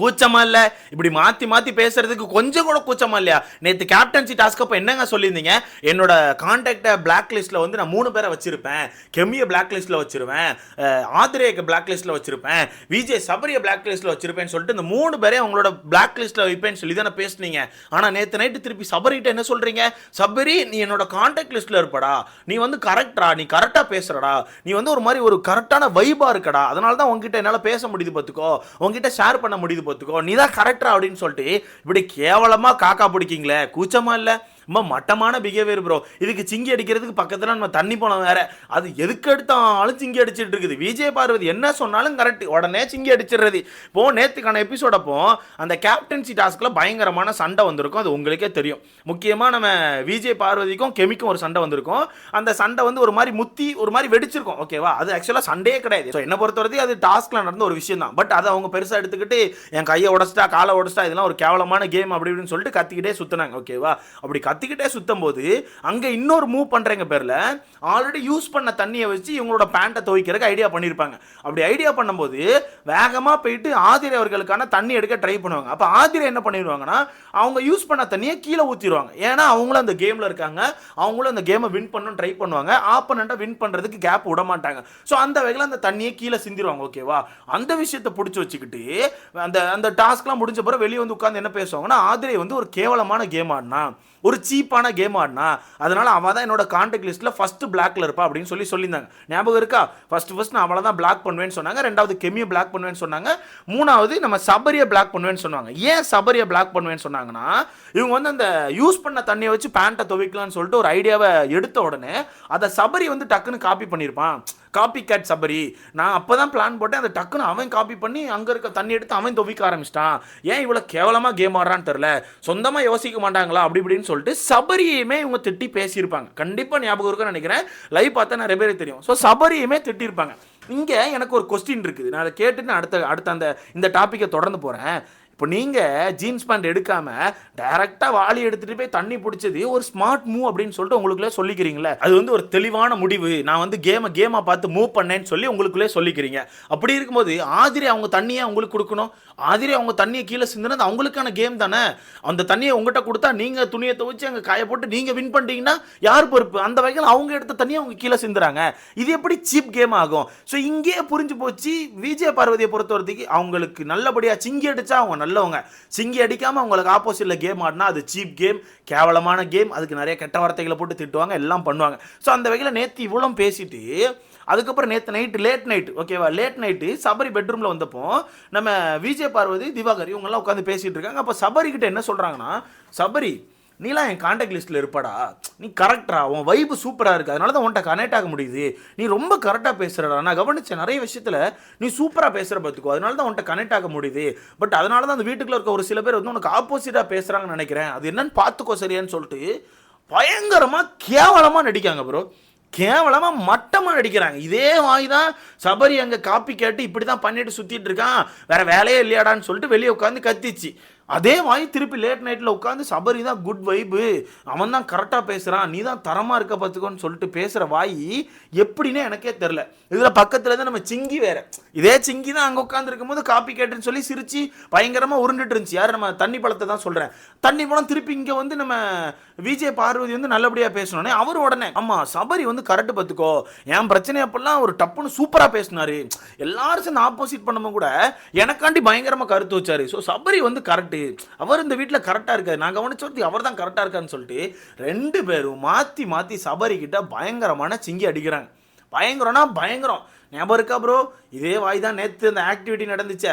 கூச்சமா இல்ல இப்படி மாத்தி மாத்தி பேசுறதுக்கு கொஞ்சம் கூட கூச்சமா இல்லையா நேத்து கேப்டன்சி டாஸ்க் அப்ப என்னங்க சொல்லியிருந்தீங்க? என்னோட கான்டாக்ட பிளாக் லிஸ்ட்ல வந்து நான் மூணு பேரை வச்சிருப்பேன். கெமிய பிளாக் லிஸ்ட்ல வச்சிருவேன். அஹ், பிளாக் லிஸ்ட்ல வச்சிருப்பேன். விஜய் சபரிய பிளாக் லிஸ்ட்ல வச்சிருப்பேன்னு சொல்லிட்டு இந்த மூணு பேரையும் உங்களோட பிளாக் லிஸ்ட்ல வைப்பேன்னு சொல்லி தானே பேசுனீங்க. ஆனா நேத்து நைட்டு திருப்பி சபரிட்ட என்ன சொல்றீங்க? சபரி நீ என்னோட கான்டாக்ட் லிஸ்ட்ல இருப்படா. நீ வந்து கரெக்டா நீ கரெக்டா பேசுறடா. நீ வந்து ஒரு மாதிரி ஒரு கரெக்டான வைபா இருக்கடா. அதனால தான் உங்ககிட்ட என்னால பேச முடியுது பார்த்துக்கோ உங்ககிட்ட ஷேர் பண்ண முடியுது பார்த்துக்கோ. நீ தான் கரெக்டா அப்படின்னு சொல்லிட்டு இப்படி கேவலமா காக்கா பிடிக்கீங்களே? கூச்சமா இல்லை? ரொம்ப மட்டமான பிஹேவியர் ப்ரோ இதுக்கு சிங்கி அடிக்கிறதுக்கு பக்கத்தில் நம்ம தண்ணி போனோம் வேற. அது எதுக்கு எடுத்தாலும் சிங்கி அடிச்சிட்டு இருக்குது. விஜய் பார்வதி என்ன சொன்னாலும் கரெக்ட் உடனே சிங்கி அடிச்சிடுறது. இப்போ நேற்றுக்கான எபிசோட் அப்போ அந்த கேப்டன்சி டாஸ்கில் பயங்கரமான சண்டை வந்திருக்கும். அது உங்களுக்கே தெரியும். முக்கியமாக நம்ம விஜய் பார்வதிக்கும் கெமிக்கும் ஒரு சண்டை வந்திருக்கும். அந்த சண்டை வந்து ஒரு மாதிரி முத்தி ஒரு மாதிரி வெடிச்சிருக்கும். ஓகேவா அது ஆக்சுவலாக சண்டையே கிடையாது. ஸோ என்ன பொறுத்தவரைக்கும் அது டாஸ்கில் நடந்த ஒரு விஷயம் தான். பட் அதை அவங்க பெருசாக எடுத்துக்கிட்டு என் கையை உடச்சிட்டா காலை உடச்சிட்டா இதெல்லாம் ஒரு கேவலமான கேம் அப்படி இப்படின்னு சொல்லிட்டு கத்திக்கிட்டே சுற்றினாங்க ஓகேவா அப்படி கத்திக்கிட்டே சுத்தம் போது அங்கே இன்னொரு மூவ் பண்ணுறேங்க பேரில். ஆல்ரெடி யூஸ் பண்ண தண்ணியை வச்சு இவங்களோட பேண்ட்டை துவைக்கிறதுக்கு ஐடியா பண்ணியிருப்பாங்க அப்படி ஐடியா பண்ணும்போது வேகமாக போயிட்டு ஆதிரை அவர்களுக்கான தண்ணி எடுக்க ட்ரை பண்ணுவாங்க. அப்போ ஆதிரை என்ன பண்ணிடுவாங்கன்னா அவங்க யூஸ் பண்ண தண்ணியை கீழே ஊற்றிடுவாங்க ஏன்னா அவங்களும் அந்த கேமில் இருக்காங்க. அவங்களும் அந்த கேமை வின் பண்ணணும் ட்ரை பண்ணுவாங்க. ஆப்பனண்ட்டை வின் பண்ணுறதுக்கு கேப் விட மாட்டாங்க. ஸோ அந்த வகையில் அந்த தண்ணியை கீழே சிந்திடுவாங்க ஓகேவா அந்த விஷயத்தை பிடிச்சி வச்சுக்கிட்டு அந்த அந்த டாஸ்க்லாம் முடிஞ்ச பிறகு வெளியே வந்து உட்காந்து என்ன பேசுவாங்கன்னா ஆதிரை வந்து ஒரு கேவலமான கேம் ஆடினா ஒரு சீப்பான கேம் ஆடினா அதனால் அவள் தான் என்னோட கான்டாக்ட் லிஸ்ட்டில் ஃபஸ்ட்டு பிளாக்ல இருப்பா அப்படின்னு சொல்லி சொல்லியிருந்தாங்க. ஞாபகம் இருக்கா? ஃபர்ஸ்ட் ஃபஸ்ட் நான் அவளை தான் பிளாக் பண்ணுவேன்னு சொன்னாங்க. ரெண்டாவது கெமியை பிளாக் பண்ணுவேன்னு சொன்னாங்க. மூணாவது நம்ம சபரியை பிளாக் பண்ணுவேன்னு சொன்னாங்க. ஏன் சபரியை பிளாக் பண்ணுவேன்னு சொன்னாங்கன்னா இவங்க வந்து அந்த யூஸ் பண்ண தண்ணியை வச்சு பேண்ட்டை துவைக்கலாம்னு சொல்லிட்டு ஒரு ஐடியாவை எடுத்த உடனே அதை சபரி வந்து டக்குன்னு காப்பி பண்ணியிருப்பான். காப்பி கேட் சபரி நான் அப்போ தான் பிளான் போட்டேன் அதை டக்குன்னு அவன் காப்பி பண்ணி அங்கே இருக்க தண்ணி எடுத்து அவன் துவைக்க ஆரம்பிச்சிட்டான். ஏன் இவ்வளோ கேவலமாக கேம் ஆடுறான்னு தெரில சொந்தமாக யோசிக்க மாட்டாங்களா? அப்படி இப்படின்னு சொல்லிட்டு சபரியுமே இவங்க திட்டி பேசியிருப்பாங்க. கண்டிப்பாக ஞாபகம் இருக்குன்னு நினைக்கிறேன். லைவ் பார்த்தா நிறைய பேருக்கு தெரியும். ஸோ சபரியுமே திட்டியிருப்பாங்க. இங்கே எனக்கு ஒரு கொஸ்டின் இருக்குது. நான் அதை கேட்டுட்டு நான் அடுத்த அடுத்த அந்த இந்த டாப்பிக்கை தொடர்ந்து போகிறேன் இப்போ நீங்கள் ஜீன்ஸ் பேண்ட் எடுக்காம டைரெக்டாக வாளி எடுத்துகிட்டு போய் தண்ணி பிடிச்சது ஒரு ஸ்மார்ட் மூவ் அப்படின்னு சொல்லிட்டு உங்களுக்குள்ளே சொல்லிக்கிறீங்களே? அது வந்து ஒரு தெளிவான முடிவு. நான் வந்து கேமை கேமாக பார்த்து மூவ் பண்ணேன்னு சொல்லி உங்களுக்குள்ளே சொல்லிக்கிறீங்க. அப்படி இருக்கும்போது ஆதிரி அவங்க தண்ணியை உங்களுக்கு கொடுக்கணும். ஆதிரி அவங்க தண்ணியை கீழே சிந்தினது அவங்களுக்கான கேம் தானே? அந்த தண்ணியை உங்ககிட்ட கொடுத்தா நீங்கள் துணியை துவைச்சு அங்கே காய போட்டு நீங்கள் வின் பண்ணிட்டீங்கன்னா யார் பொறுப்பு? அந்த வகையில் அவங்க எடுத்த தண்ணியை அவங்க கீழே சிந்துறாங்க. இது எப்படி சீப் கேம் ஆகும்? ஸோ இங்கேயே புரிஞ்சு போச்சு. விஜய பார்வதியை பொறுத்த வரைக்கும் அவங்களுக்கு நல்லபடியாக சிங்கி அடித்தா அவங்க நல்ல நல்லவங்க சிங்கி அடிக்காமல் அவங்களுக்கு ஆப்போசிட்டில் கேம் ஆடினா அது சீப் கேம் கேவலமான கேம் அதுக்கு நிறைய கெட்ட வார்த்தைகளை போட்டு திட்டுவாங்க எல்லாம் பண்ணுவாங்க. ஸோ அந்த வகையில் நேற்று இவ்வளோ பேசிட்டு அதுக்கப்புறம் நேற்று நைட்டு லேட் நைட் ஓகேவா லேட் நைட்டு சபரி பெட்ரூமில் வந்தப்போ நம்ம விஜய் பார்வதி திவாகர் இவங்கெல்லாம் உட்காந்து பேசிகிட்டு இருக்காங்க. அப்போ சபரி கிட்ட என்ன சொல்கிறாங்கன்னா சபரி நீலாம் என் காண்டாக்ட் லிஸ்ட்டில் இருப்பாடா. நீ கரெக்டா உன் வைப்பு சூப்பராக இருக்குது அதனால தான் உன்கிட்ட கனெக்ட் ஆக முடியுது. நீ ரொம்ப கரெக்டாக பேசுகிறடா நான் கவனிச்சேன் நிறைய விஷயத்தில் நீ சூப்பராக பேசுகிற பார்த்துக்கோ. அதனால தான் உன்கிட்ட கனெக்ட் ஆக முடியுது. பட் அதனால தான் அந்த வீட்டுக்குள்ளே இருக்க ஒரு சில பேர் வந்து உனக்கு ஆப்போசிட்டாக பேசுகிறாங்கன்னு நினைக்கிறேன். அது என்னன்னு பார்த்துக்கோ சரியான்னு சொல்லிட்டு பயங்கரமாக கேவலமாக நடிக்காங்க ப்ரோ கேவலமாக மட்டமாக நடிக்கிறாங்க. இதே வாய் தான் சபரி அங்கே காப்பி கேட்டு இப்படி தான் பண்ணிட்டு சுற்றிட்டு இருக்கான். வேற வேலையே இல்லையாடான்னு சொல்லிட்டு வெளியே உட்காந்து கத்திச்சு. அதே வாய் திருப்பி லேட் நைட்டில் உட்காந்து சபரி தான் குட் வைப்பு அவன் தான் கரெக்டாக பேசுகிறான் நீ தான் தரமாக இருக்க பார்த்துக்கோன்னு சொல்லிட்டு பேசுகிற வாய் எப்படின்னே எனக்கே தெரில இதில் பக்கத்தில் தான் நம்ம சிங்கி வேற. இதே சிங்கி தான் அங்கே உட்காந்துருக்கும் போது காப்பி கேட்டுன்னு சொல்லி சிரிச்சு பயங்கரமாக உருண்டுட்டு இருந்துச்சு. யார் நம்ம தண்ணி பழத்தை தான் சொல்கிறேன் தண்ணி பழம் திருப்பி இங்கே வந்து நம்ம விஜய் பார்வதி வந்து நல்லபடியாக பேசணுன்னே அவர் உடனே ஆமாம் சபரி வந்து கரெக்டு பார்த்துக்கோ. என் பிரச்சனை அப்பெல்லாம் ஒரு டப்புன்னு சூப்பராக பேசினாரு. எல்லாரும் சேர்ந்து ஆப்போசிட் பண்ணும்போது கூட எனக்காண்டி பயங்கரமாக கருத்து வச்சாரு. ஸோ சபரி வந்து கரெக்டு அவர் இந்த வீட்டில் கரெக்டாக இருக்காரு. நான் கவனிச்சோர்த்தி அவர் தான் கரெக்டாக இருக்கான்னு சொல்லிட்டு ரெண்டு பேரும் மாற்றி மாற்றி சபரி கிட்ட பயங்கரமான சிங்கி அடிக்கிறாங்க. பயங்கரம்னா பயங்கரம். ஞாபகம் இருக்கா ப்ரோ இதே வாய் தான் நேற்று அந்த ஆக்டிவிட்டி நடந்துச்சே.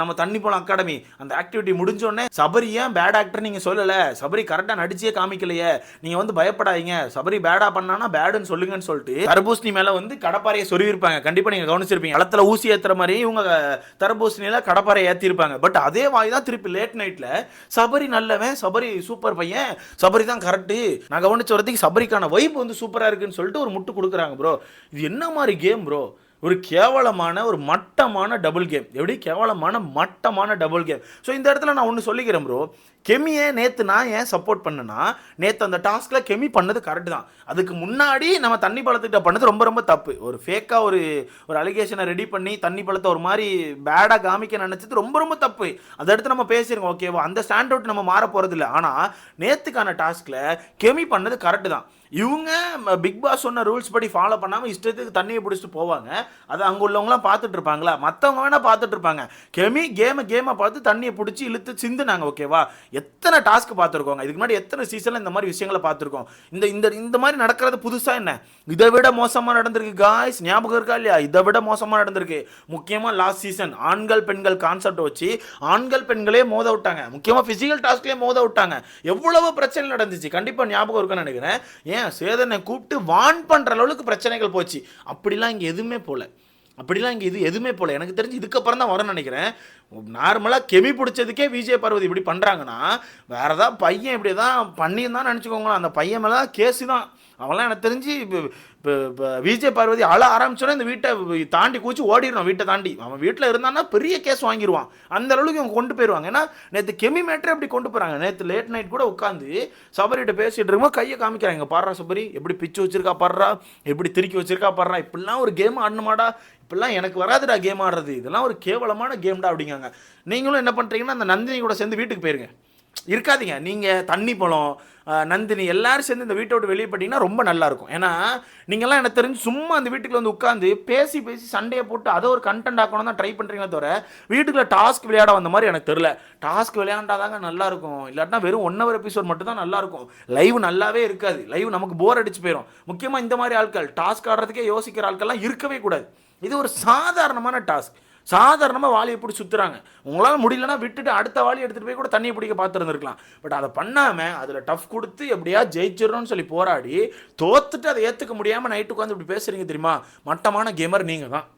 நம்ம தண்ணி போலாம் அகாடமி அந்த ஆக்டிவிட்டி முடிஞ்சோடனே சபரி ஏன் பேட் ஆக்டர் நீங்கள் சொல்லலை? சபரி கரெக்டாக நடிச்சே காமிக்கலையே. நீங்கள் வந்து பயப்படாதீங்க. சபரி பேடா பண்ணானா பேடுன்னு சொல்லுங்கன்னு சொல்லிட்டு தர்பூசணி மேலே வந்து கடப்பாறையை சொருவிருப்பாங்க கண்டிப்பாக நீங்கள் கவனிச்சிருப்பீங்க. களத்தில் ஊசி ஏற்றுற மாதிரி இவங்க தர்பூசணியில் கடப்பாறை ஏற்றிருப்பாங்க பட் அதே வாய் தான் திருப்பி லேட் நைட்டில் சபரி நல்லவன் சபரி சூப்பர் பையன் சபரி தான் கரெக்டு நான் கவனிச்ச வரதுக்கு சபரிக்கான வைப் வந்து சூப்பராக இருக்குன்னு சொல்லிட்டு ஒரு முட்டு கொடுக்குறாங்க ப்ரோ இது என்ன மாதிரி கேம் ப்ரோ ஒரு கேவலமான ஒரு மட்டமான டபுள் கேம் எப்படி? கேவலமான மட்டமான டபுள் கேம் ஸோ இந்த இடத்துல நான் ஒன்று சொல்லிக்கிறேன் ப்ரோ கெமியை நேற்று நான் ஏன் சப்போர்ட் பண்ணேன்னா நேற்று அந்த டாஸ்கில் கெமி பண்ணது கரெக்டு தான். அதுக்கு முன்னாடி நம்ம தண்ணி பழத்துக்கிட்ட பண்ணது ரொம்ப ரொம்ப தப்பு. ஒரு ஃபேக்காக ஒரு ஒரு அலிகேஷனை ரெடி பண்ணி தண்ணி பழத்தை ஒரு மாதிரி பேடாக காமிக்க நினச்சது ரொம்ப ரொம்ப தப்பு. அதை எடுத்து நம்ம பேசியிருக்கோம் ஓகேவா அந்த ஸ்டாண்ட் அவுட் நம்ம மாற போகிறதில்ல ஆனால் நேற்றுக்கான டாஸ்கில் கெமி பண்ணது கரெக்டு தான். இவங்க பிக் பாஸ் சொன்ன ரூல்ஸ் படி ஃபாலோ பண்ணாமல் இஷ்டத்துக்கு தண்ணியை பிடிச்சிட்டு போவாங்க. அதை அங்கே உள்ளவங்களாம் பார்த்துட்டு இருப்பாங்களா? மற்றவங்க வேணால் பார்த்துட்டு இருப்பாங்க. கெமி கேமை கேமை பார்த்து தண்ணியை பிடிச்சி இழுத்து சிந்துனாங்க ஓகேவா எத்தனை டாஸ்க் பார்த்துருக்கோங்க? இதுக்கு முன்னாடி எத்தனை சீசனில் இந்த மாதிரி விஷயங்களை பார்த்துருக்கோம்? இந்த இந்த இந்த மாதிரி நடக்கிறது புதுசாக என்ன? இதை விட மோசமாக நடந்திருக்கு காய்ஸ் ஞாபகம் இருக்கா இல்லையா? இதை விட மோசமாக நடந்திருக்கு. முக்கியமாக லாஸ்ட் சீசன் ஆண்கள் பெண்கள் கான்செப்ட் வச்சு ஆண்கள் பெண்களே மோத விட்டாங்க. முக்கியமாக ஃபிசிக்கல் டாஸ்க்லேயே மோத விட்டாங்க. எவ்வளவு பிரச்சனை நடந்துச்சு. கண்டிப்பாக ஞாபகம் இருக்குன்னு நினைக்கிறேன். ஏன் சேதனை கூப்பிட்டு வான் பண்ணுற அளவுக்கு பிரச்சனைகள் போச்சு. அப்படிலாம் இங்கே எதுவுமே போல. அப்படிலாம் இங்கே இது எதுவுமே போல. எனக்கு தெரிஞ்சு இதுக்கப்புறம் தான் வரும்னு நினைக்கிறேன். நார்மலாக கெமி பிடிச்சதுக்கே விஜய் பார்வதி இப்படி பண்ணுறாங்கன்னா வேற ஏதாவது பையன் இப்படி தான் பண்ணியிருந்தான்னு நினச்சிக்கோங்களேன். அந்த பையன் மேலே கேஸு தான். அவன்லாம் எனக்கு தெரிஞ்சு இப்போ இப்போ விஜய் பார்வதி அழ ஆரம்பிச்சோன்னே இந்த வீட்டை தாண்டி கூச்சி ஓடிடணும் வீட்டை தாண்டி. அவன் வீட்டில் இருந்தான்னா பெரிய கேஸ் வாங்கிடுவான் அந்த அளவுக்கு இவங்க கொண்டு போயிடுவாங்க ஏன்னா நேற்று கெமி மேட்ரே அப்படி கொண்டு போகிறாங்க நேற்று லேட் நைட் கூட உட்காந்து சபரிகிட்ட பேசிகிட்டு இருக்கும்போது கையை காமிக்கிறாங்க. பாடுறா சபரி எப்படி பிச்சு வச்சிருக்கா பாடுறா எப்படி திருக்கி வச்சிருக்கா பாடுறா இப்படிலாம் ஒரு கேம் ஆடணுமாடா இப்படிலாம் எனக்கு வராதுடா கேம் ஆடுறது. இதெல்லாம் ஒரு கேவலமான கேம்டா அப்படிங்காங்க நீங்களும் என்ன பண்ணுறீங்கன்னா அந்த நந்தினி கூட சேர்ந்து வீட்டுக்கு போயிருங்க. இருக்காதீங்க. நீங்கள் தண்ணி பழம் நந்தினி எல்லாரும் சேர்ந்து இந்த வீட்டை விட்டு வெளியே போட்டிங்கன்னா ரொம்ப நல்லா இருக்கும். ஏன்னா நீங்கள்லாம் எனக்கு தெரிஞ்சு சும்மா அந்த வீட்டுக்குள்ள வந்து உட்காந்து பேசி பேசி சண்டையை போட்டு அதை ஒரு கண்டென்ட் ஆக்கணும் தான் ட்ரை பண்ணுறீங்களே தவிர வீட்டுக்குள்ள டாஸ்க் விளையாட வந்த மாதிரி எனக்கு தெரில டாஸ்க் விளையாண்டாதாங்க நல்லா இருக்கும். இல்லாட்டினா வெறும் ஒன் ஹவர் எபிசோட் மட்டும் தான் நல்லா இருக்கும். லைவ் நல்லாவே இருக்காது. லைவ் நமக்கு போர் அடிச்சு போயிடும் முக்கியமாக இந்த மாதிரி ஆட்கள் டாஸ்க் ஆடுறதுக்கே யோசிக்கிற ஆட்கள்லாம் இருக்கவே கூடாது. இது ஒரு சாதாரணமான டாஸ்க் சாதாரணமாக வாளியை பிடிச்சி சுற்றுறாங்க உங்களால் முடியலன்னா விட்டுட்டு அடுத்த வாளி எடுத்துகிட்டு போய் கூட தண்ணியை பிடிக்க பார்த்துருந்துருக்கலாம். பட் அதை பண்ணாமல் அதில் டஃப் கொடுத்து எப்படியா ஜெயிச்சிடணும்னு சொல்லி போராடி தோத்துட்டு அதை ஏற்றுக்க முடியாமல் நைட்டு உட்காந்து இப்படி பேசுகிறீங்க தெரியுமா? மட்டமான கேமர் நீங்கள் தான்.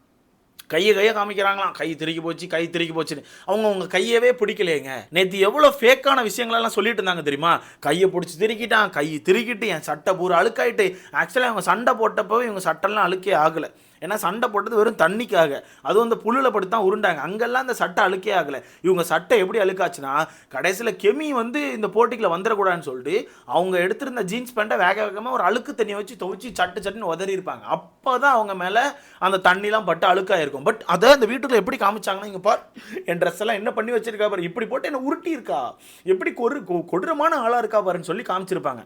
கையை கையை காமிக்கிறாங்களாம். கை திருக்கி போச்சு கை திருக்கி போச்சுன்னு. அவங்க உங்கள் கையவே பிடிக்கலையேங்க. நேற்று எவ்வளோ ஃபேக்கான விஷயங்களெல்லாம் சொல்லிட்டு இருந்தாங்க தெரியுமா? கையை பிடிச்சி திருக்கிட்டான் கை திருக்கிட்டு என் சட்டை பூரா அழுக்காயிட்டு. ஆக்சுவலாக அவங்க சண்டை போட்டப்போ இவங்க சட்டெல்லாம் அழுக்கே ஆகலை. ஏன்னா சண்டை போட்டது வெறும் தண்ணிக்காக. அதுவும் அந்த புல்லில் பட்டு தான் உருண்டாங்க. அங்கெல்லாம் அந்த சட்டை அழுக்கே ஆகலை. இவங்க சட்டை எப்படி அழுக்காச்சுன்னா கடைசியில் கெமி வந்து இந்த போட்டிக்கில் வந்துடக்கூடாதுன்னு சொல்லிட்டு அவங்க எடுத்திருந்த ஜீன்ஸ் பேண்ட்டை வேக வேகமாக ஒரு அழுக்கு தண்ணியை வச்சு துவச்சி சட்டு சட்டுன்னு உதறி இருப்பாங்க. அப்போ தான் அவங்க மேலே அந்த தண்ணிலாம் பட்டு அழுக்காக இருக்கும் பட் அதை அந்த வீட்டுக்குள்ள எப்படி காமிச்சாங்கன்னா இங்கே பார் என் ட்ரெஸ் எல்லாம் என்ன பண்ணி வச்சிருக்கா பாரு. இப்படி போட்டு என்ன உருட்டி இருக்கா எப்படி கொரு கொ- கொடூரமான ஆளாக இருக்கா பாருன்னு சொல்லி காமிச்சிருப்பாங்க.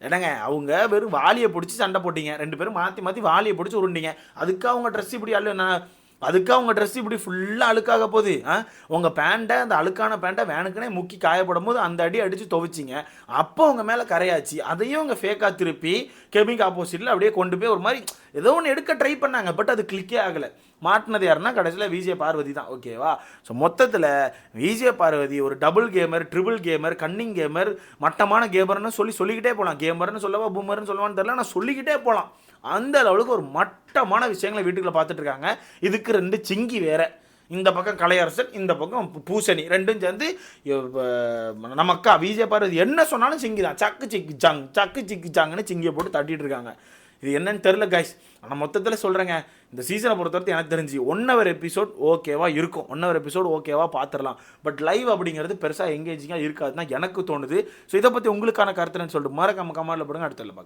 என்னங்க அவங்க வெறும் வாலியை பிடிச்சி சண்டை போட்டீங்க. ரெண்டு பேரும் மாற்றி மாற்றி வாலியை பிடிச்சி உருண்டிங்க. அதுக்கு அவங்க ட்ரெஸ் இப்படி அல்ல நான் அதுக்காக அவங்க ட்ரெஸ் இப்படி ஃபுல்லாக அழுக்காக போகுது ஆ? உங்கள் பேண்ட்டை அந்த அழுக்கான பேண்ட்டை வேனுக்குனே முக்கி காயப்படும் போது அந்த அடி அடித்து துவைச்சிங்க. அப்போ உங்கள் மேலே கரையாச்சு. அதையும் உங்கள் ஃபேக்காக திருப்பி கெமிக் ஆப்போசிட்டில் அப்படியே கொண்டு போய் ஒரு மாதிரி ஏதோ ஒன்று எடுக்க ட்ரை பண்ணாங்க பட் அது கிளிக்கே ஆகலை. மாட்டினது யாருன்னா கடைசியில் விஜய பார்வதி தான். ஓகேவா ஸோ மொத்தத்தில் விஜய பார்வதி ஒரு double gamer triple gamer cunning gamer மட்டமான கேமர்னு சொல்லி சொல்லிக்கிட்டே போகலாம் கேமர்னு சொல்லவா பூமர்னு சொல்லவான்னு தெரியல நான் சொல்லிக்கிட்டே போகலாம் அந்த அளவுக்கு ஒரு மட்டமான விஷயங்களை வீட்டுக்குள்ளே பார்த்துட்டு இருக்காங்க. இதுக்கு ரெண்டு சிங்கி வேற. இந்த பக்கம் கலையரசன் இந்த பக்கம் பூசணி. ரெண்டும் சேர்ந்து நம்ம அக்கா விஜய் பார்வதி என்ன சொன்னாலும் சிங்கி தான் சக்கு சிக்கி சாங் சக்கு சிக்கி சாங்குன்னு சிங்கியை போட்டு தட்டிட்டு இருக்காங்க. இது என்னன்னு தெரில கைஸ் ஆனால் மொத்தத்தில் சொல்கிறேங்க இந்த சீசனை பொறுத்தவரைக்கும் எனக்கு தெரிஞ்சு ஒன் ஹவர் எபிசோட் ஓகேவா இருக்கும். ஒன் ஹவர் எபிசோட் ஓகேவா பார்த்துடலாம் பட் லைவ் அப்படிங்கிறது பெருசாக எங்கேஜிங்காக இருக்காதுன்னா எனக்கு தோணுது. ஸோ இதை பற்றி உங்களுக்கான கருத்துன்னு சொல்லிட்டு மறக்காம கமெண்ட்டில் போடுங்க அடுத்த பார்க்கலாம்.